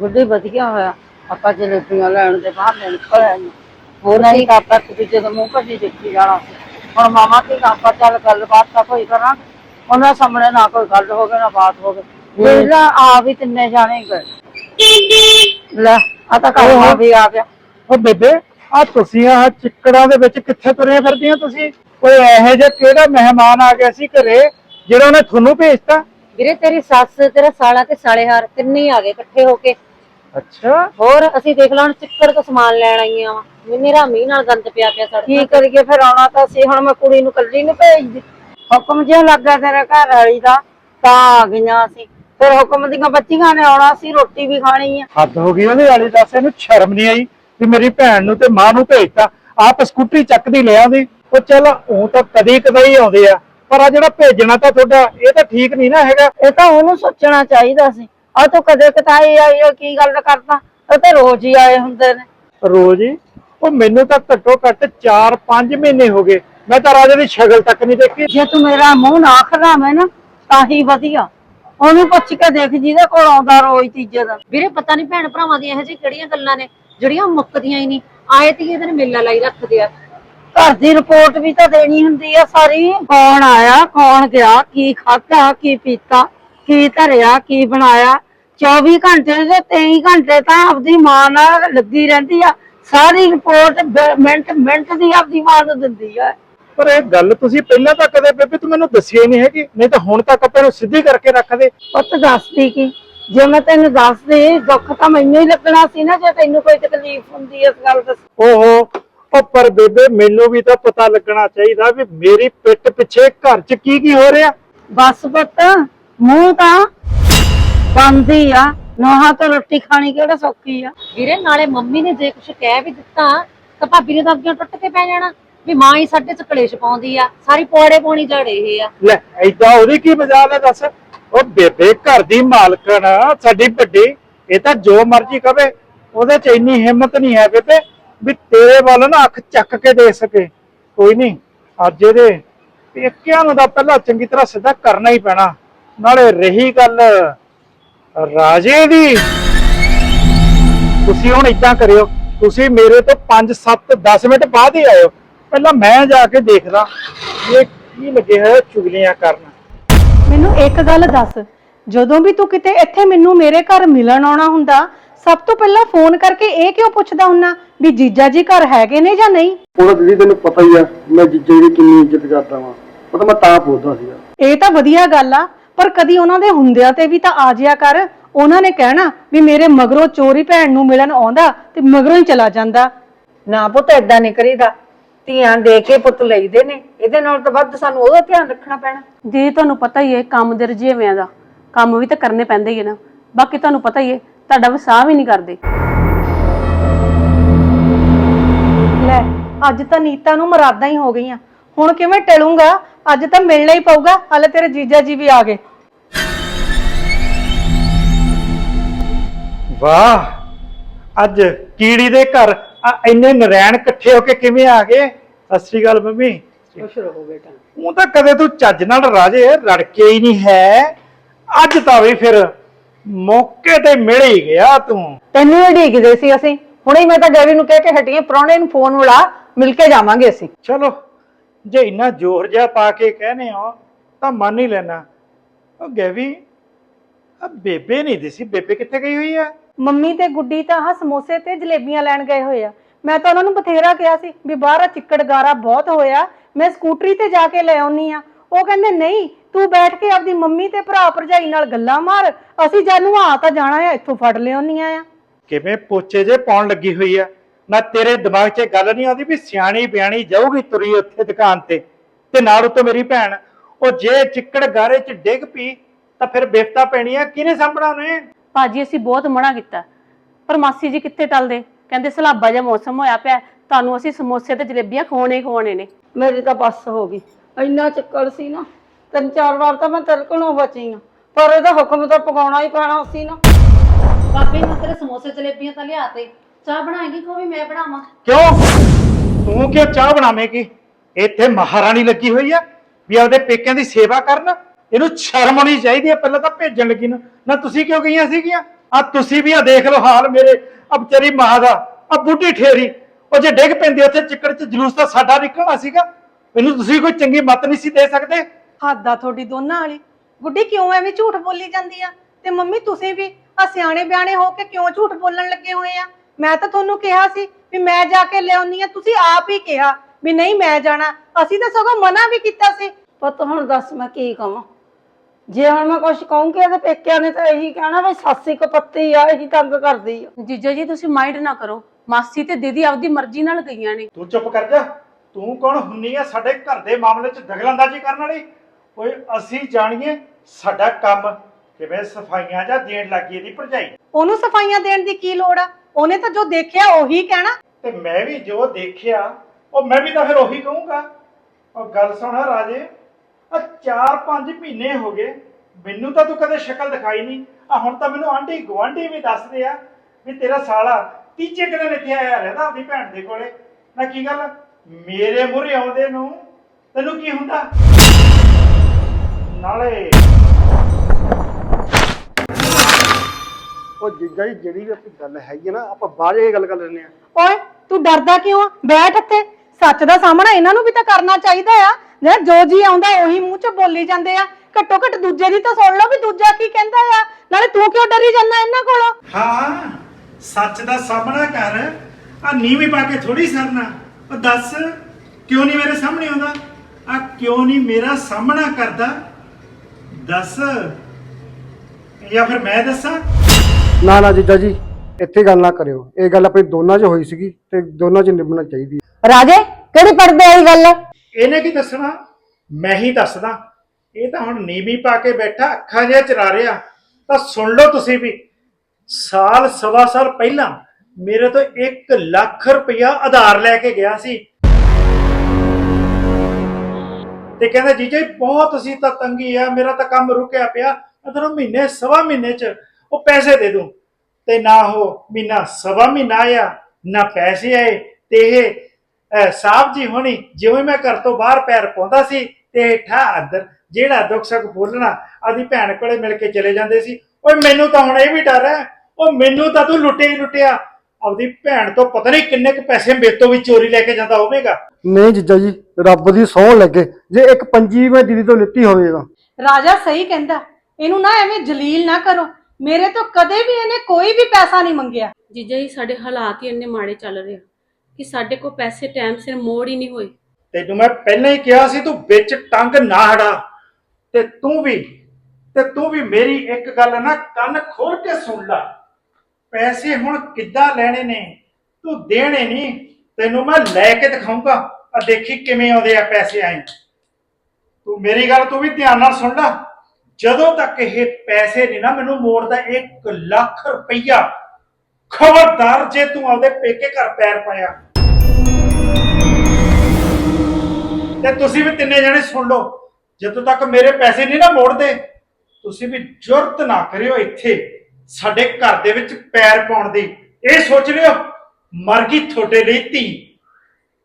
ਗੁੱਡੀ ਵਧੀਆ ਹੋਇਆ। ਆਪਾਂ ਜਲੇਬੀਆਂ ਲੈਣ ਦੇ ਬਾਹਰ ਲੈ ਨਿਕਲ ਆਏ ਹੋਰ ਨਹੀਂ। ਤਾਂ ਆਪਾਂ ਇੱਕ ਦੂਜੇ ਦੇ ਮੂੰਹ ਭੱਜੀ ਦੇਖੀ ਜਾਣਾ ਹੁਣ ਮਾਮਾ ਕੀ ਆਪਾਂ ਚੱਲ ਗੱਲਬਾਤ ਤਾਂ ਕੋਈ ਕਰਾਂਗੇ ਉਹਨਾਂ ਸਾਹਮਣੇ ਨਾ ਕੋਈ ਗੱਲ ਹੋਵੇ ਨਾ ਬਾਤ ਹੋਵੇ ਵੇਲਾ ਆ ਵੀ ਤਿੰਨੇ ਜਾਣੇ ਗਏ। ਲੈ ਆ ਤਾਂ ਕੰਮ ਵੀ ਆ ਗਿਆ। ਉਹ ਬੇਬੇ ਆ ਤੁਸੀਂ ਆ ਚਿੱਕੜਾਂ ਦੇ ਵਿੱਚ ਕਿੱਥੇ ਤੁਰੇ ਫਿਰਦੀਆਂ ਤੁਸੀਂ? ਕੋਈ ਇਹੋ ਜਿਹਾ ਕਿਹੜਾ ਮਹਿਮਾਨ ਆ ਗਿਆ ਸੀ ਘਰੇ ਜਿਹੜਾ ਉਹਨੇ ਤੁਹਾਨੂੰ ਭੇਜਤਾ? ਵੀਰੇ ਤੇਰੀ ਸੱਸ ਤੇਰਾ ਸਾਲਾ ਤੇ ਸਾਲੇਹਾਰ ਤਿੰਨੇ ਆ ਗਏ ਇਕੱਠੇ ਹੋ ਕੇ। ਅੱਛਾ। ਹੋਰ ਅਸੀਂ ਦੇਖ ਲਾਂ ਚਿੱਕੜ ਤੋਂ ਸਮਾਨ ਲੈਣ ਆਈਆਂ ਵਾ। ਮੇਰਾ ਮੀਂਹ ਨਾਲ ਗੰਦ ਪਿਆ ਪਿਆ ਸੜਕ ਕੀ ਕਰੀਏ ਫਿਰ ਆਉਣਾ ਤਾਂ ਸੀ ਹੁਣ ਮੈਂ ਕੁੜੀ ਨੂੰ ਕੱਲੀ ਨੂੰ ਭੇਜਦੀ। ਹੁਕਮ ਜਿਹਾ ਲੱਗਾ ਤੇਰੇ ਘਰ ਵਾਲੀ ਦਾ ਤਾਂ ਆ ਗਈਆਂ ਸੀ। ਫਿਰ ਹੁਕਮ ਦੀਆਂ ਬੱਚੀਆਂ ਨੇ ਆਉਣਾ ਸੀ ਰੋਟੀ ਵੀ ਖਾਣੀ ਆ। ਹੱਦ ਹੋ ਗਈ ਉਹਦੇ ਵਾਲੀ ਦੱਸ ਇਹਨੂੰ ਸ਼ਰਮ ਨਹੀਂ ਆਈ ਵੀ ਮੇਰੀ ਭੈਣ ਨੂੰ ਤੇ ਮਾਂ ਨੂੰ ਭੇਜਤਾ। ਆਪ ਸਕੂਟਰੀ ਚੱਕਦੀ ਲੈ ਆਉਂਦੀ। ਉਹ ਚੱਲ ਉਹ ਤਾਂ ਕਦੀ ਕਦੇ ਹੀ ਆਉਂਦੇ ਆ। ਪਰ ਆ ਜਿਹੜਾ ਭੇਜਣਾ ਤਾਂ ਤੁਹਾਡਾ ਇਹ ਤਾਂ ਠੀਕ ਨਹੀਂ ਨਾ ਹੈਗਾ। ਇਹ ਤਾਂ ਉਹਨੂੰ ਸੋਚਣਾ ਚਾਹੀਦਾ ਸੀ। ਆ ਤੂੰ ਕਦੇ ਕਤਾਈ ਆਈ ਆ, ਕੀ ਗੱਲ ਕਰਦਾ? ਉਹ ਤੇ ਰੋਜ਼ ਹੀ ਆਏ ਹੁੰਦੇ ਨੇ। ਰੋਜ਼ ਹੀ? ਉਹ ਮੈਨੂੰ ਤਾਂ ਘੱਟੋ ਘੱਟ 4-5 ਮਹੀਨੇ ਹੋ ਗਏ। ਮੈਂ ਤਾਂ ਰਾਜੇ ਦੀ ਸ਼ਕਲ ਤੱਕ ਨਹੀਂ ਦੇਖੀ। ਜੇ ਤੂੰ ਮੇਰਾ ਮੂੰਹ ਨਾ ਖਰਾਵੇਂ ਨਾ ਤਾਂ ਹੀ ਵਧੀਆ। ਉਹਨੂੰ ਪੁੱਛ ਕੇ ਦੇਖ ਜਿਹਦੇ ਕੋਲ ਆਉਂਦਾ ਰੋਜ਼ ਤੀਜੇ ਦਿਨ। ਵੀਰੇ ਪਤਾ ਨਹੀਂ ਭੈਣ ਭਰਾਵਾਂ ਦੀਆਂ ਇਹੋ ਜਿਹੀ ਕਿਹੜੀਆਂ ਗੱਲਾਂ ਨੇ ਜਿਹੜੀਆਂ ਮੁੱਕਦੀਆਂ ਹੀ ਨਹੀਂ। ਆਏ ਤੇ ਇਹਦੇ ਮੇਲਾ ਲਾਈ ਰੱਖਦੇ ਆ। ਘਰ ਦੀ ਰਿਪੋਰਟ ਵੀ ਤਾਂ ਦੇਣੀ ਹੁੰਦੀ ਆ ਸਾਰੀ। ਕੌਣ ਆਇਆ ਕੌਣ ਗਿਆ ਕੀ ਖਾਧਾ ਕੀ ਪੀਤਾ। ਕੀ ਧਰਿਆ ਕੀ ਬਣਾਇਆ? 24 ਘੰਟੇ ਦੇ 23 ਘੰਟੇ ਤਾਂ ਆਪਦੀ ਮਾਂ ਨਾਲ ਲੱਗੀ ਰਹਿੰਦੀ ਆ। ਸਾਰੀ ਰਿਪੋਰਟ ਮਿੰਟ ਮਿੰਟ ਦੀ ਆਪਦੀ ਮਾਂ ਨੂੰ ਦਿੰਦੀ ਆ। ਪਰ ਇਹ ਗੱਲ ਤੁਸੀਂ ਪਹਿਲਾਂ ਤਾਂ ਕਦੇ ਬੇਬੇ ਤੂੰ ਮੈਨੂੰ ਦੱਸੀ ਹੀ ਨਹੀਂ ਹੈਗੀ। ਨਹੀਂ ਤਾਂ ਹੁਣ ਤੱਕ ਆਪਾਂ ਨੂੰ ਸਿੱਧੀ ਕਰਕੇ ਰੱਖ ਦੇ। ਪੁੱਤ ਦੱਸਦੀ ਕੀ? ਜੇ ਮੈਂ ਤੈਨੂੰ ਦੱਸਦੀ ਦੁੱਖ ਤਾਂ ਮੈਨੂੰ ਹੀ ਲੱਗਣਾ ਸੀ ਨਾ ਜੇ ਤੈਨੂੰ ਕੋਈ ਤਕਲੀਫ ਹੁੰਦੀ ਇਸ ਗੱਲ ਦਾ। ਓਹੋ ਉਹ ਪਰ ਬੇਬੇ ਮੈਨੂੰ ਵੀ ਤਾਂ ਪਤਾ ਲੱਗਣਾ ਚਾਹੀਦਾ ਵੀ ਮੇਰੀ ਪਿੱਠ ਪਿੱਛੇ ਘਰ 'ਚ ਕੀ ਕੀ ਹੋ ਰਿਹਾ। ਬਸ ਪੁੱਤ ਮੂੰਹ ਤਾਂ ਬੰਦੀ ਆ ਨੋਹਾਂ ਤੋਂ ਰੋਟੀ ਖਾਣੀ ਕਿਹੜਾ ਸੌਖੀ ਆ। ਵੀਰੇ ਨਾਲੇ ਮੰਮੀ ਨੇ ਜੇ ਕੁਝ ਕਹਿ ਵੀ ਦਿੱਤਾ ਤਾਂ ਭਾਬੀ ਨੇ ਤਾਂ ਅੱਗੇ ਟੁੱਟ ਕੇ ਪੈ ਜਾਣਾ। ਵੀ ਮਾਂ ਹੀ ਸਾਡੇ ਚ ਕਲੇਸ਼ ਪਾਉਂਦੀ ਆ ਸਾਰੀ ਪੌੜੇ ਪੌਣੀ ਜੜ ਇਹ ਆ। ਲੈ ਐਦਾਂ ਉਹਦੀ ਕੀ ਮਜ਼ਾਲ ਹੈ ਦੱਸ? ਉਹ ਬੇਬੇ ਘਰ ਦੀ ਮਾਲਕਣ ਆ, ਸਾਡੀ ਵੱਡੀ। ਇਹ ਤਾਂ ਜੋ ਮਰਜ਼ੀ ਕਵੇ ਉਹਦੇ 'ਚ ਇੰਨੀ ਹਿੰਮਤ ਨਹੀਂ ਹੈ ਬੇਬੇ ਵੀ ਤੇਰੇ ਵੱਲ ਨਾ ਅੱਖ ਚੱਕ ਕੇ ਦੇ ਸਕੇ। ਕੋਈ ਨਹੀਂ ਅੱਜ ਇਹਦੇ ਪੇਕਿਆਂ ਨੂੰ ਤਾਂ ਪਹਿਲਾਂ ਚੰਗੀ ਤਰ੍ਹਾਂ ਸਿੱਧਾ ਕਰਨਾ ਹੀ ਪੈਣਾ। ਨਾਲੇ ਰਹੀ ਗੱਲ ਰਾਜੇ ਦੀ। ਤੁਸੀਂ ਹੁਣ ਇਦਾਂ ਕਰਿਓ ਤੁਸੀਂ ਮੇਰੇ ਤੋਂ 5 7 10 ਮਿੰਟ ਬਾਅਦ ਹੀ ਆਇਓ। ਪਹਿਲਾਂ ਮੈਂ ਜਾ ਕੇ ਦੇਖਦਾ ਇਹ ਕੀ ਲੱਗੇ ਹੋਏ ਚੁਗਲੀਆਂ ਕਰਨ। ਮੈਨੂੰ ਇੱਕ ਗੱਲ ਦੱਸ ਜਦੋਂ ਵੀ ਤੂੰ ਕਿਤੇ ਇੱਥੇ ਮੈਨੂੰ ਮੇਰੇ ਘਰ ਮਿਲਣ ਆਉਣਾ ਹੁੰਦਾ ਸਭ ਤੋਂ ਪਹਿਲਾਂ ਫੋਨ ਕਰਕੇ ਇਹ ਕਿਉਂ ਪੁੱਛਦਾ ਹੁੰਨਾ ਵੀ ਜੀਜਾ ਜੀ ਘਰ ਹੈਗੇ ਨੇ ਜਾਂ ਨਹੀਂ? ਉਹਦਾ ਦੀਦੀ ਤੈਨੂੰ ਪਤਾ ਹੀ ਆ ਮੈਂ ਜੀਜੇ ਦੀ ਕਿੰਨੀ ਇੱਜ਼ਤ ਕਰਦਾ ਵਾਂ। ਉਹ ਤਾਂ ਮੈਂ ਤਾਂ ਪੁੱਛਦਾ ਸੀਗਾ। ਇਹ ਤਾਂ ਵਧੀਆ ਗੱਲ ਆ ਪਰ ਕਦੀ ਉਹਨਾਂ ਦੇ ਹੁੰਦਿਆਂ ਤੇ ਵੀ ਤਾਂ ਆ ਜਿਆ ਕਰ। ਉਹਨਾਂ ਨੇ ਕਹਿਣਾ ਵੀ ਮੇਰੇ ਮਗਰੋਂ ਚੋਰੀ ਭੈਣ ਨੂੰ ਮਿਲਣ ਆਉਂਦਾ ਤੇ ਮਗਰੋਂ ਹੀ ਚਲਾ ਜਾਂਦਾ। ਨਾ ਪੁੱਤ ਏਦਾਂ ਨਹੀਂ ਕਰੀਦਾ। ਧੀਆਂ ਦੇ ਕੇ ਪੁੱਤ ਲਈਦੇ ਨੇ। ਇਹਦੇ ਨਾਲ ਤਾਂ ਵੱਧ ਸਾਨੂੰ ਉਹਦਾ ਧਿਆਨ ਰੱਖਣਾ ਪੈਣਾ। ਜੀ ਤੁਹਾਨੂੰ ਪਤਾ ਹੀ ਹੈ ਕੰਮ ਦੇ ਰਜੀਵਿਆਂ ਦਾ। ਕੰਮ ਵੀ ਤਾਂ ਕਰਨੇ ਪੈਂਦੇ ਹੀ ਹੈ ਨਾ। ਬਾਕੀ ਤੁਹਾਨੂੰ ਪਤਾ ਹੀ ਹੈ ਤੁਹਾਡਾ ਵਸਾਹ ਵੀ ਨਹੀਂ ਕਰਦੇ। ਲੈ ਅੱਜ ਤਾਂ ਨੀਤਾ ਨੂੰ ਮਰਾਦਾਂ ਹੀ ਹੋ ਗਈਆਂ। ਹੁਣ ਕਿਵੇਂ ਟਲੂੰਗਾ? ਅੱਜ ਤਾਂ ਮਿਲਣਾ ਹੀ ਪਊਗਾ। ਹਾਲੇ ਤੇਰੇ ਜੀਜਾ ਜੀ ਵੀ ਆ ਗਏ। ਵਾਹ! ਅੱਜ ਕੀੜੀ ਦੇ ਘਰ ਆ ਇੰਨੇ ਨਰੈਣ ਇਕੱਠੇ ਹੋ ਕੇ ਕਿਵੇਂ ਆ ਗਏ? ਸਤਿ ਸ੍ਰੀ ਅਕਾਲ ਮੰਮੀ। ਖੁਸ਼ ਰਹੋ ਬੇਟਾ। ਉਹ ਤਾਂ ਕਦੇ ਤੂੰ ਚੱਜ ਨਾਲ ਰਾਜੇ ਰੜਕੇ ਹੀ ਨਹੀਂ ਹੈ। ਅੱਜ ਤਾਂ ਵੀ ਫਿਰ ਮੌਕੇ ਤੇ ਮਿਲ ਹੀ ਗਿਆ ਤੂੰ। ਤੈਨੂੰ ਹੀ ਢੀਕਦੇ ਸੀ ਅਸੀਂ। ਹੁਣੇ ਹੀ ਮੈਂ ਤਾਂ ਡੈਡੀ ਨੂੰ ਕਹਿ ਕੇ ਹਟੀਏ ਪ੍ਰਾਹੁਣੇ ਨੂੰ ਫੋਨ ਮਿਲਾ ਮਿਲ ਕੇ ਜਾਵਾਂਗੇ ਅਸੀਂ। ਚਲੋ ਜੇ ਇੰਨਾ ਜ਼ੋਰ ਜਿਹਾ ਪਾ ਕੇ ਕਹਿੰਦੇ ਹੋ ਤਾਂ ਮੰਨ ਹੀ ਲੈਣਾ। ਉਹ ਗੈਵੀ ਆ ਬੇਬੇ ਨਹੀਂ ਦਿਸੀ। ਬੇਬੇ ਕਿੱਥੇ ਗਈ ਹੋਈ ਆ? ਮੰਮੀ ਤੇ ਗੁੱਡੀ ਤਾਂ ਆਹ ਸਮੋਸੇ ਤੇ ਜਲੇਬੀਆਂ ਲੈਣ ਗਏ ਹੋਏ ਆ। ਮੈਂ ਤਾਂ ਉਹਨਾਂ ਨੂੰ ਬਥੇਰਾ ਕਿਹਾ ਸੀ ਵੀ ਬਾਹਰ ਚਿੱਕੜ ਗਾਰਾ ਬਹੁਤ ਹੋਇਆ, ਮੈਂ ਸਕੂਟਰੀ ਤੇ ਜਾ ਕੇ ਲੈ ਆਉਣੀ ਆ ਉਹ ਕਹਿੰਦੇ, ਨਹੀਂ, ਤੂੰ ਬੈਠ ਕੇ ਆਪਦੀ ਮੰਮੀ ਤੇ ਭਰਾ ਭਰਜਾਈ ਨਾਲ ਗੱਲਾਂ ਮਾਰ, ਅਸੀਂ ਜਾਨੂੰ ਆ ਤਾਂ ਜਾਣਾ ਆ, ਇੱਥੋਂ ਫੜ ਲਿਆਉਣੀਆਂ ਆ। ਕਿਵੇਂ ਪੋਚੇ ਜੇ ਪਾਉਣ ਲੱਗੀ ਹੋਈ ਆ? ਨਾ ਤੇਰੇ ਦਿਮਾਗ 'ਚ ਇਹ ਗੱਲ ਨਹੀਂ ਆਉਂਦੀ ਵੀ ਸਿਆਣੀ ਬਿਆਣੀ ਜਾਊਗੀ ਤੁਰੀ ਉੱਥੇ ਦੁਕਾਨ ਤੇ ਤੇ ਨਾਲ ਉਤੋਂ ਮੇਰੀ ਭੈਣ, ਉਹ ਜੇ ਚਿੱਕੜ ਗਾਰੇ 'ਚ ਡਿੱਗ ਪਈ ਤਾਂ ਫਿਰ ਬੇਫਤਾ ਪੈਣੀ ਆ, ਕਿਹਨੇ ਸਾਂਭਣਾ ਉਹਨੇ? ਭਾਜੀ ਅਸੀਂ ਬਹੁਤ ਮਨਾ ਕੀਤਾ। ਪਰ ਮਾਸੀ ਜੀ ਕਿੱਥੇ ਟਲਦੇ? ਕਹਿੰਦੇ ਸਲਾਬਾ ਜਿਹਾ ਮੌਸਮ ਹੋਇਆ ਪਿਆ ਤੁਹਾਨੂੰ ਅਸੀਂ ਸਮੋਸੇ ਤੇ ਜਲੇਬੀਆਂ ਖਵਾਉਣੇ ਖਵਾਉਣੇ ਨੇ। ਮੇਰੀ ਤਾਂ ਬੱਸ ਹੋ ਗਈ। ਇੰਨਾ ਚੱਕਰ ਸੀ ਨਾ ਤਿੰਨ ਚਾਰ ਵਾਰ ਤਾਂ ਮੈਂ ਤਿਲਕਣੋਂ ਬਚੀ ਆ ਪਰ ਇਹਦਾ ਹੁਕਮ ਤਾਂ ਪਕਾਉਣਾ ਹੀ ਪੈਣਾ ਸੀ ਨਾ। ਭਾਬੀ ਨੂੰ ਤੇਰੇ ਸਮੋਸੇ ਜਲੇਬੀਆਂ ਤਾਂ ਲਿਆਤੇ ਚਾਹ ਬਣਾਏਗੀ ਕੋ ਵੀ ਮੈਂ ਬਣਾਵਾਂ? ਕਿਉਂ? ਤੂੰ ਕਿਉਂ ਚਾਹ ਬਣਾਵੇਂਗੀ? ਇੱਥੇ ਮਹਾਰਾਣੀ ਲੱਗੀ ਹੋਈ ਆ ਵੀ ਆਪਦੇ ਪੇਕਿਆਂ ਦੀ ਸੇਵਾ ਕਰਨ। ਇਹਨੂੰ ਸ਼ਰਮ ਆਉਣੀ ਚਾਹੀਦੀ ਆ ਪਹਿਲਾਂ ਤਾਂ ਭੇਜਣ ਲੱਗੀ ਨੂੰ। ਨਾ ਤੁਸੀਂ ਕਿਉਂ ਗਈਆਂ ਸੀਗੀਆਂ? ਆ ਤੁਸੀਂ ਵੀ ਆ ਦੇਖ ਲਓ ਹਾਲ ਮੇਰੇ। ਆ ਵਿਚਾਰੀ ਮਾਂ ਦਾ ਆ ਬੁੱਢੀ ਠੇਰੀ। ਉਹ ਜੇ ਡਿੱਗ ਪੈਂਦੀ ਉੱਥੇ ਚਿੱਕੜ 'ਚ ਜਲੂਸ ਤਾਂ ਸਾਡਾ ਨਿਕਲਣਾ ਸੀਗਾ। ਮੈਨੂੰ ਤੁਸੀਂ ਕੋਈ ਚੰਗੀ ਮੱਤ ਨਹੀਂ ਸੀ ਦੇ ਸਕਦੇ? ਹੱਦ ਆ ਤੁਹਾਡੀ ਦੋਨਾਂ ਵਾਲੀ। ਗੁੱਡੀ ਕਿਉਂ ਐਵੇਂ ਝੂਠ ਬੋਲੀ ਜਾਂਦੀ ਆ? ਤੇ ਮੰਮੀ ਤੁਸੀਂ ਵੀ ਆ ਸਿਆਣੇ ਬਿਆਣੇ ਹੋ ਕੇ ਕਿਉਂ ਝੂਠ ਬੋਲਣ ਲੱਗੇ ਹੋਏ ਆ? ਮੈਂ ਤਾਂ ਤੁਹਾਨੂੰ ਕਿਹਾ ਸੀ ਵੀ ਮੈਂ ਜਾ ਕੇ ਲਿਆਉਣੀ ਆ। ਤੁਸੀਂ ਆਪ ਹੀ ਕਿਹਾ ਵੀ ਨਹੀਂ ਮੈਂ ਜਾਣਾ। ਅਸੀਂ ਤਾਂ ਸਗੋਂ ਮਨਾ ਵੀ ਕੀਤਾ ਸੀ। ਪੁੱਤ ਹੁਣ ਦੱਸ ਮੈਂ ਕੀ ਕਵਾਂ? ਜੇ ਹੁਣ ਮੈਂ ਕੁਝ ਕਹੂੰਗੀ ਤੇ ਪੇਕਿਆਂ ਨੇ ਤਾਂ ਇਹੀ ਕਹਿਣਾ ਵੀ ਸਾਸੀ ਕੋ ਪੱਤੀ ਆ ਇਹੀ ਤੰਗ ਕਰਦੀ ਆ। ਜੀਜਾ ਜੀ ਤੁਸੀਂ ਮਾਈਂਡ ਨਾ ਕਰੋ। ਮਾਸੀ ਤੇ ਦੀਦੀ ਆਪਦੀ ਮਰਜ਼ੀ ਨਾਲ ਗਈਆਂ ਨੇ। ਤੂੰ ਚੁੱਪ ਕਰ ਜਾ। ਤੂੰ ਕੌਣ ਹੁੰਨੀ ਆ ਸਾਡੇ ਘਰ ਦੇ ਮਾਮਲੇ 'ਚ ਦਖਲਅੰਦਾਜ਼ੀ ਕਰਨ ਵਾਲੀ? ਓਏ ਅਸੀਂ ਜਾਣੀਏ ਸਾਡਾ ਕੰਮ ਕਿਵੇਂ ਸਫਾਈਆਂ ਜਾਂ ਦੇਣ ਲੱਗੀ ਇਹਦੀ ਭਰਜਾਈ। ਉਹਨੂੰ ਸਫਾਈਆਂ ਦੇਣ ਦੀ ਕੀ ਲੋੜ ਆ? ਉਹਨੇ ਤਾਂ ਜੋ ਦੇਖਿਆ ਉਹੀ ਕਹਿਣਾ। ਤੇ ਮੈਂ ਵੀ ਜੋ ਦੇਖਿਆ ਉਹ ਮੈਂ ਵੀ ਤਾਂ ਫਿਰ ਉਹੀ ਕਹੂੰਗਾ। ਉਹ ਗੱਲ ਸੁਣ ਰਾਜੇ। ਆ 4-5 ਮਹੀਨੇ ਹੋ ਗਏ। ਮੈਨੂੰ ਤਾਂ ਤੂੰ ਕਦੇ ਸ਼ਕਲ ਦਿਖਾਈ ਨਹੀਂ। ਆ ਹੁਣ ਤਾਂ ਮੈਨੂੰ ਆਂਢੀ ਗੁਆਂਢੀ ਵੀ ਦੱਸਦੇ ਆ ਵੀ ਤੇਰਾ ਸਾਲਾ ਤੀਜੇ ਕੁ ਦਿਨ ਇੱਥੇ ਆਇਆ ਰਹਿੰਦਾ ਆਪਣੀ ਭੈਣ ਦੇ ਕੋਲੇ। ਨਾ ਕੀ ਗੱਲ? ਮੇਰੇ ਮੂਹਰੇ ਆਉਂਦੇ ਨੂੰ ਤੈਨੂੰ ਕੀ ਹੁੰਦਾ? ਨਾਲੇ ਉਹ ਜੀਜਾ ਜੀ ਜਿਹੜੀ ਵੀ ਆਪਣੀ ਗੱਲ ਹੈਗੀ ਆ ਨਾ ਆਪਾਂ ਬਾਹਰ ਇਹ ਗੱਲ ਕਰ ਲੈਂਦੇ ਆ। ਓਏ ਤੂੰ ਡਰਦਾ ਕਿਉਂ ਆ? ਬੈਠ ਇੱਥੇ। ਸੱਚ ਦਾ ਸਾਹਮਣਾ ਇਹਨਾਂ ਨੂੰ ਵੀ ਤਾਂ ਕਰਨਾ ਚਾਹੀਦਾ ਆ। ਜੇ ਜੋ ਜੀ ਆਉਂਦਾ ਉਹੀ ਮੂੰਹ 'ਚ ਬੋਲੀ ਜਾਂਦੇ ਆ। ਘੱਟੋ ਘੱਟ ਦੂਜੇ ਦੀ ਤਾਂ ਸੁਣ ਲਓ ਵੀ ਦੂਜਾ ਕੀ ਕਹਿੰਦਾ ਆ। ਨਾਲੇ ਤੂੰ ਕਿਉਂ ਡਰੀ ਜਾਂਦਾ ਇਹਨਾਂ ਕੋਲੋਂ? ਹਾਂ ਸੱਚ ਦਾ ਸਾਹਮਣਾ ਕਰ। ਆ ਨੀਵੀਂ ਪਾ ਕੇ ਥੋੜੀ ਸਰਨਾ। ਉਹ ਦੱਸ ਕਿਉਂ ਨਹੀਂ ਮੇਰੇ ਸਾਹਮਣੇ ਆਉਂਦਾ? ਆ ਕਿਉਂ ਨਹੀਂ ਮੇਰਾ ਸਾਹਮਣਾ ਕਰਦਾ? ਦੱਸ। ਜਾਂ ਫਿਰ ਮੈਂ ਦੱਸਾਂ? ਨਾ ਨਾ ਜੀਜਾ ਜੀ ਇੱਥੇ ਗੱਲ ਨਾ ਕਰਿਓ। ਇਹ ਗੱਲ ਆਪਣੀ ਦੋਨਾਂ 'ਚ ਹੋਈ ਸੀਗੀ ਤੇ ਦੋਨਾਂ 'ਚ ਨਿਭਣਾ ਚਾਹੀਦੀ ਹੈ। ਰਾਜੇ ਕਿਹੜੀ ਪਰਦੇ ਵਾਲੀ ਗੱਲ? ਹੈ ਇਹਨੇ ਕੀ ਦੱਸਣਾ? ਮੈਂ ਹੀ ਦੱਸਦਾ। ਇਹ ਤਾਂ ਹੁਣ ਨੀਵੀਂ ਪਾ ਕੇ ਬੈਠਾ, ਅੱਖਾਂ ਜਿਹਾ ਚਰਾ ਰਿਹਾ। ਤਾਂ ਸੁਣ ਲਓ ਤੁਸੀਂ ਵੀ, ਸਾਲ, ਸਵਾ ਸਾਲ ਪਹਿਲਾਂ ਮੇਰੇ ਤੋਂ 1 ਲੱਖ ਰੁਪਇਆ ਆਧਾਰ ਲੈ ਕੇ ਗਿਆ ਸੀ। ਤੇ ਕਹਿੰਦਾ, ਜੀਜਾ ਜੀ ਬਹੁਤ ਅਸੀਂ ਤਾਂ ਤੰਗੀ ਆ, ਮੇਰਾ ਤਾਂ ਕੰਮ ਰੁਕਿਆ ਪਿਆ। ਮੈਂ ਤੈਨੂੰ ਮਹੀਨੇ, ਸਵਾ ਮਹੀਨੇ ਚ ਉਹ ਪੈਸੇ ਦੇ ਦੂੰ। ਤੇ ਨਾ ਉਹ ਮਹੀਨਾ, ਸਵਾ ਮਹੀਨਾ ਆਇਆ, ਨਾ ਪੈਸੇ ਆਏ। ਤੇ ਇਹ ਸਾਹਿਬ ਜੀ ਹੋਣੀ ਜਿਵੇਂ ਮੈਂ ਘਰ ਤੋਂ ਬਾਹਰ ਪੈਰ ਪਾਉਂਦਾ ਸੀ ਤੇ ਠਾਦਰ ਜਿਹੜਾ ਦੁੱਖ ਸੁੱਖ ਬੋਲਣਾ ਆਦੀ ਭੈਣ ਕੋਲੇ ਮਿਲ ਕੇ ਚਲੇ ਜਾਂਦੇ ਸੀ। ਓਏ ਮੈਨੂੰ ਤਾਂ ਹੁਣ ਇਹ ਵੀ ਡਰ ਹੈ। ਉਹ ਮੈਨੂੰ ਤਾਂ ਤੂੰ ਲੁੱਟੇ ਹੀ ਲੁੱਟਿਆ। ਆਪਦੀ ਭੈਣ ਤੋਂ ਪਤਾ ਨਹੀਂ ਕਿੰਨੇ ਕੁ ਪੈਸੇ ਮੇਰੇ ਤੋਂ ਵੀ ਚੋਰੀ ਲੈ ਕੇ ਜਾਂਦਾ ਹੋਵੇਗਾ। ਨਹੀਂ ਜੀਜਾ ਜੀ ਰੱਬ ਦੀ ਸਹੁੰ ਲੱਗੇ। ਜੇ ਇੱਕ ਪੰਜੀ ਮੈਂ ਦੀਦੀ ਤੋਂ ਲਿੱਤੀ ਹੋਵੇ ਤਾਂ ਰਾਜਾ ਸਹੀ ਕਹਿੰਦਾ ਇਹਨੂੰ ਨਾ ਐਵੇਂ ਜਲੀਲ ਨਾ ਕਰੋ। ਮੇਰੇ ਤੋਂ ਕਦੇ ਵੀ ਇਹਨੇ ਕੋਈ ਵੀ ਪੈਸਾ ਨਹੀਂ ਮੰਗਿਆ। ਜੀਜਾ ਜੀ ਸਾਡੇ ਹਾਲਾਤ ਹੀ ਇੰਨੇ ਮਾੜੇ ਚੱਲ ਰਹੇ ਆ। ਕਿ ਸਾਡੇ ਕੋਲ ਪੈਸੇ ਟਾਈਮ ਸਿਰ ਮੋੜ ਹੀ ਨਹੀਂ ਹੋਏ। ਤੈਨੂੰ ਮੈਂ ਪਹਿਲਾਂ ਹੀ ਕਿਹਾ ਸੀ, ਤੂੰ ਵਿੱਚ ਟੰਗ ਨਾ ਹੜਾ ਤੇ ਤੂੰ ਵੀ, ਤੇ ਤੂੰ ਵੀ ਮੇਰੀ ਇੱਕ ਗੱਲ ਨਾ ਕੰਨ ਖੋਲ ਕੇ ਸੁਣ ਲੈ। ਪੈਸੇ ਹੁਣ ਕਿੱਦਾਂ ਲੈਣੇ ਨੇ, ਤੂੰ ਦੇਣੇ ਨਹੀਂ। ਤੈਨੂੰ ਮੈਂ ਲੈ ਕੇ ਦਿਖਾਉਂਗਾ ਆ ਦੇਖੀ ਕਿਵੇਂ ਆਉਂਦੇ ਆ ਪੈਸੇ ਆਏ। ਤੂੰ ਮੇਰੀ ਗੱਲ ਤੂੰ ਵੀ ਧਿਆਨ ਨਾਲ ਸੁਣ ਲੈ। ਜਦੋਂ ਤੱਕ ਇਹ ਪੈਸੇ ਨਹੀਂ ਨਾ ਮੈਨੂੰ ਮੋੜਦਾ 1 ਲੱਖ ਰੁਪਈਆ ਖਬਰਦਾਰ ਜੇ ਤੂੰ ਆਪਦੇ ਪੇਕੇ ਘਰ ਪੈਰ ਪਾਇਆ। ਤੇ ਤੁਸੀਂ ਵੀ ਤਿੰਨੇ ਜਣੇ ਸੁਣ ਲਓ। ਜਦੋਂ ਤੱਕ ਮੇਰੇ ਪੈਸੇ ਨਹੀਂ ਨਾ ਮੋੜਦੇ, ਤੁਸੀਂ ਵੀ ਜੁਰਤ ਨਾ ਕਰਿਓ ਇੱਥੇ। ਸਾਡੇ ਘਰ ਦੇ ਵਿੱਚ ਪੈਰ ਪਾਉਣ ਦੀ। ਇਹ ਸੋਚ ਲਿਓ, ਮਰ ਗਈ ਤੁਹਾਡੇ ਲਈ ਧੀ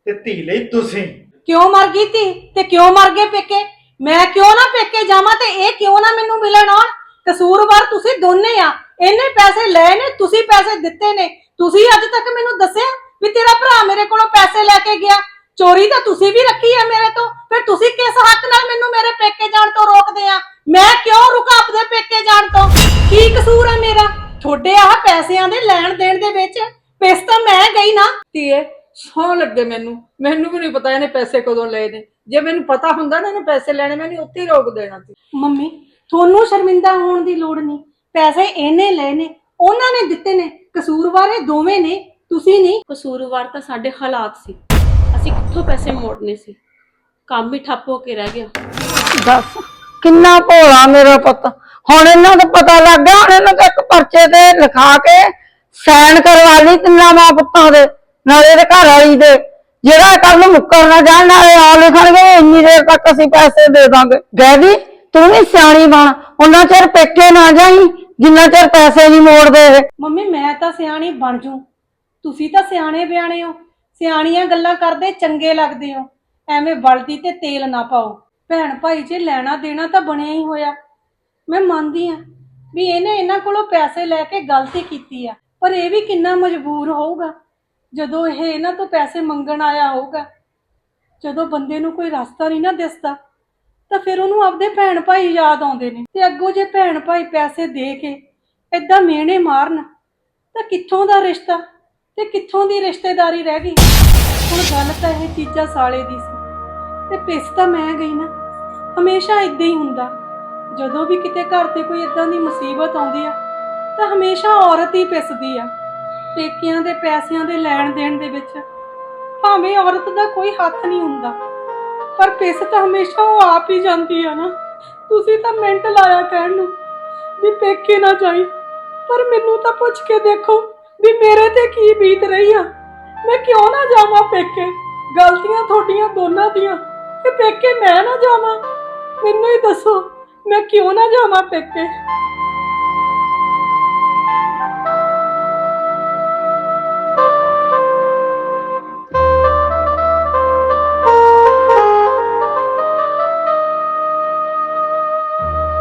ਤੇ ਧੀ ਲਈ ਤੁਸੀਂ। ਕਿਉਂ ਮਰ ਗਈ ਤੀ ਤੇ ਕਿਉਂ ਮਰ ਗਏ ਪੇਕੇ? ਮੈਂ ਕਿਉਂ ਨਾ ਪੇਕੇ ਜਾਵਾਂ ਤੇ ਇਹ ਕਿਉਂ ਨਾ ਮੈਨੂੰ ਮਿਲਣ ਆਉਣ? ਕਸੂਰਵਾਰ ਤੁਸੀਂ ਦੋਨੇ ਆ। ਇਹਨੇ ਪੈਸੇ ਲਏ ਨੇ, ਤੁਸੀਂ ਪੈਸੇ ਦਿੱਤੇ ਨੇ। ਤੁਸੀਂ ਅੱਜ ਤੱਕ ਮੈਨੂੰ ਦੱਸਿਆ ਵੀ ਤੇਰਾ ਭਰਾ ਮੇਰੇ ਕੋਲੋਂ ਪੈਸੇ ਲੈ ਕੇ ਗਿਆ। ਚੋਰੀ ਤਾਂ ਤੁਸੀਂ ਵੀ ਰੱਖੀ ਹੈ ਮੇਰੇ ਤੋਂ। ਫਿਰ ਤੁਸੀਂ ਕਿਸ ਹੱਕ ਨਾਲ ਮੈਨੂੰ ਮੇਰੇ ਪੇਕੇ ਜਾਣ ਤੋਂ ਰੋਕਦੇ ਆ? ਮੈਂ ਕਿਉਂ ਰੁਕਾਂ ਆਪਦੇ ਪੇਕੇ ਜਾਣ ਤੋਂ? ਕੀ ਕਸੂਰ ਹੈ ਮੇਰਾ? ਤੁਹਾਡੇ ਆਹ ਪੈਸਿਆਂ ਦੇ ਲੈਣ ਦੇਣ ਦੇ ਵਿੱਚ? ਪਿਸ ਤਾਂ ਮੈਂ ਗਈ ਨਾ। ਧੀਏ ਸੌ ਲੱਗੇ ਮੈਨੂੰ। ਮੈਨੂੰ ਵੀ ਨਹੀਂ ਪਤਾ ਇਹਨੇ ਪੈਸੇ ਕਦੋਂ ਲਏ ਨੇ। ਜੇ ਮੈਨੂੰ ਪਤਾ ਹੁੰਦਾ ਨਾ ਇਹਨੇ ਪੈਸੇ ਲੈਣੇ ਮੈਂ ਨਹੀਂ ਉੱਥੇ ਹੀ ਰੋਕ ਦੇਣਾ ਸੀ। ਮੰਮੀ ਤੁਹਾਨੂੰ ਸ਼ਰਮਿੰਦਾ ਹੋਣ ਦੀ ਲੋੜ ਨਹੀਂ ਪੈਸੇ ਇਹਨੇ ਲਏ ਨੇ ਉਹਨਾਂ ਨੇ ਦਿੱਤੇ ਨੇ। ਕਸੂਰਵਾਰ ਦੋਵੇਂ ਨੇ। ਤੁਸੀਂ ਨਹੀਂ ਕਸੂਰਵਾਰ ਤਾਂ ਸਾਡੇ ਹਾਲਾਤ ਸੀ। ਅਸੀਂ ਕਿੱਥੋਂ ਪੈਸੇ ਮੋੜਨੇ ਸੀ? ਕੰਮ ਹੀ ਠੱਪ ਹੋ ਕੇ ਰਹਿ ਗਿਆ। ਦੱਸ ਕਿੰਨਾ ਭੋਲਾ ਮੇਰਾ ਪੁੱਤ। ਹੁਣ ਇਹਨਾਂ ਦਾ ਪਤਾ ਲੱਗ ਗਿਆ ਹੁਣ ਇਹਨਾਂ ਦੇ ਇੱਕ ਪਰਚੇ ਤੇ ਲਿਖਾ ਕੇ ਸਾਈਨ ਕਰਵਾ ਲਈ ਤਿੰਨਾਂ ਮਾਂ ਪੁੱਤਾਂ ਦੇ ਨਾਲੇ ਦੇ ਘਰ ਵਾਲੀ ਦੇ। ਜਿਹੜਾ ਕੱਲ ਨੂੰ ਮੁੱਕਰ ਨਾ ਜਾਣ ਨਾਲੇ ਆ ਲਿਖਣਗੇ ਇੰਨੀ ਦੇਰ ਤੱਕ ਅਸੀਂ ਪੈਸੇ ਦੇ ਦਾਂਗੇ। ਗੈਦੀ ਤੂੰ ਵੀ ਸਿਆਣੀ ਬਣ। ਉਹਨਾਂ ਚਿਰ ਪੇਕੇ ਨਾ ਜਾਈ ਜਿੰਨਾ ਚਿਰ ਪੈਸੇ ਨਹੀਂ ਮੋੜਦੇ ਇਹ। ਮੰਮੀ ਮੈਂ ਤਾਂ ਸਿਆਣੀ ਬਣ ਜੂ ਤੁਸੀਂ ਤਾਂ ਸਿਆਣੇ ਬਿਆਣੇ ਹੋ। ਸਿਆਣੀਆਂ ਗੱਲਾਂ ਕਰਦੇ ਚੰਗੇ ਲੱਗਦੇ ਹੋ। ਐਵੇਂ ਬਲਦੀ ਤੇ ਤੇਲ ਨਾ ਪਾਓ। ਭੈਣ ਭਾਈ ਜੇ ਲੈਣਾ ਦੇਣਾ ਤਾਂ ਬਣਿਆ ਹੀ ਹੋਇਆ। ਮੈਂ ਮੰਨਦੀ ਆ ਵੀ ਇਹਨੇ ਇਹਨਾਂ ਕੋਲੋਂ ਪੈਸੇ ਲੈ ਕੇ ਗਲਤੀ ਕੀਤੀ ਆ। ਪਰ ਇਹ ਵੀ ਕਿੰਨਾ ਮਜਬੂਰ ਹੋਊਗਾ। ਜਦੋਂ ਇਹ ਇਹਨਾਂ ਤੋਂ ਪੈਸੇ ਮੰਗਣ ਆਇਆ ਹੋਊਗਾ। ਜਦੋਂ ਬੰਦੇ ਨੂੰ ਕੋਈ ਰਸਤਾ ਨਹੀਂ ਨਾ ਦਿਸਦਾ, ਤਾਂ ਫਿਰ ਉਹਨੂੰ ਆਪਦੇ ਭੈਣ ਭਾਈ ਯਾਦ ਆਉਂਦੇ ਨੇ। ਤੇ ਅੱਗੋਂ ਜੇ ਭੈਣ ਭਾਈ ਪੈਸੇ ਦੇ ਕੇ ਏਦਾਂ ਮਿਹਣੇ ਮਾਰਨ, ਤਾਂ ਕਿੱਥੋਂ ਦਾ ਰਿਸ਼ਤਾ? ਤੇ ਕਿੱਥੋਂ ਦੀ ਰਿਸ਼ਤੇਦਾਰੀ ਰਹਿ ਗਈ? ਹੁਣ ਗੱਲ ਤਾਂ ਇਹ ਚੀਜ਼ਾਂ ਸਾਲੇ ਦੀ ਸੀ। ਤੇ ਪਿਸ ਤਾਂ ਮੈਂ ਗਈ ਨਾ। ਹਮੇਸ਼ਾ ਇਦਾਂ ਹੀ ਹੁੰਦਾ। ਜਦੋਂ ਵੀ ਕਿਤੇ ਘਰ ਤੇ ਕੋਈ ਇਦਾਂ ਦੀ ਮੁਸੀਬਤ ਆਉਂਦੀ ਆ, ਤਾਂ ਹਮੇਸ਼ਾ ਔਰਤ ਹੀ ਪਿਸਦੀ ਆ। ਪੇਕਿਆਂ ਦੇ ਪੈਸਿਆਂ ਦੇ ਲੈਣ ਦੇਣ ਦੇ ਵਿੱਚ ਭਾਵੇਂ ਔਰਤ ਦਾ ਕੋਈ ਹੱਥ ਨਹੀਂ ਹੁੰਦਾ। ਪਰ ਪਿਸ ਤਾਂ ਹਮੇਸ਼ਾ ਉਹ ਆਪ ਹੀ ਜਾਂਦੀ ਆ ਨਾ। ਤੁਸੀਂ ਤਾਂ ਮਿੰਟ ਲਾਇਆ ਕਹਿਣ ਨੂੰ ਵੀ ਪੇਕੇ ਨਾ ਜਾਈ। ਪਰ ਮੈਨੂੰ ਤਾਂ ਪੁੱਛ ਕੇ ਦੇਖੋ। ਵੀ ਮੇਰੇ ਤੇ ਕੀ ਬੀਤ ਰਹੀ ਆ? ਮੈਂ ਕਿਉਂ ਨਾ ਜਾਵਾਂ ਪੇਕੇ? ਗਲਤੀਆਂ ਤੁਹਾਡੀਆਂ ਦੋਨਾਂ ਦੀਆਂ। ਤੇ ਪੇਕੇ ਮੈਂ ਨਾ ਜਾਵਾਂ? ਮੈਨੂੰ ਹੀ ਦੱਸੋ, ਮੈਂ ਕਿਉਂ ਨਾ ਜਾਵਾਂ ਪੇਕੇ?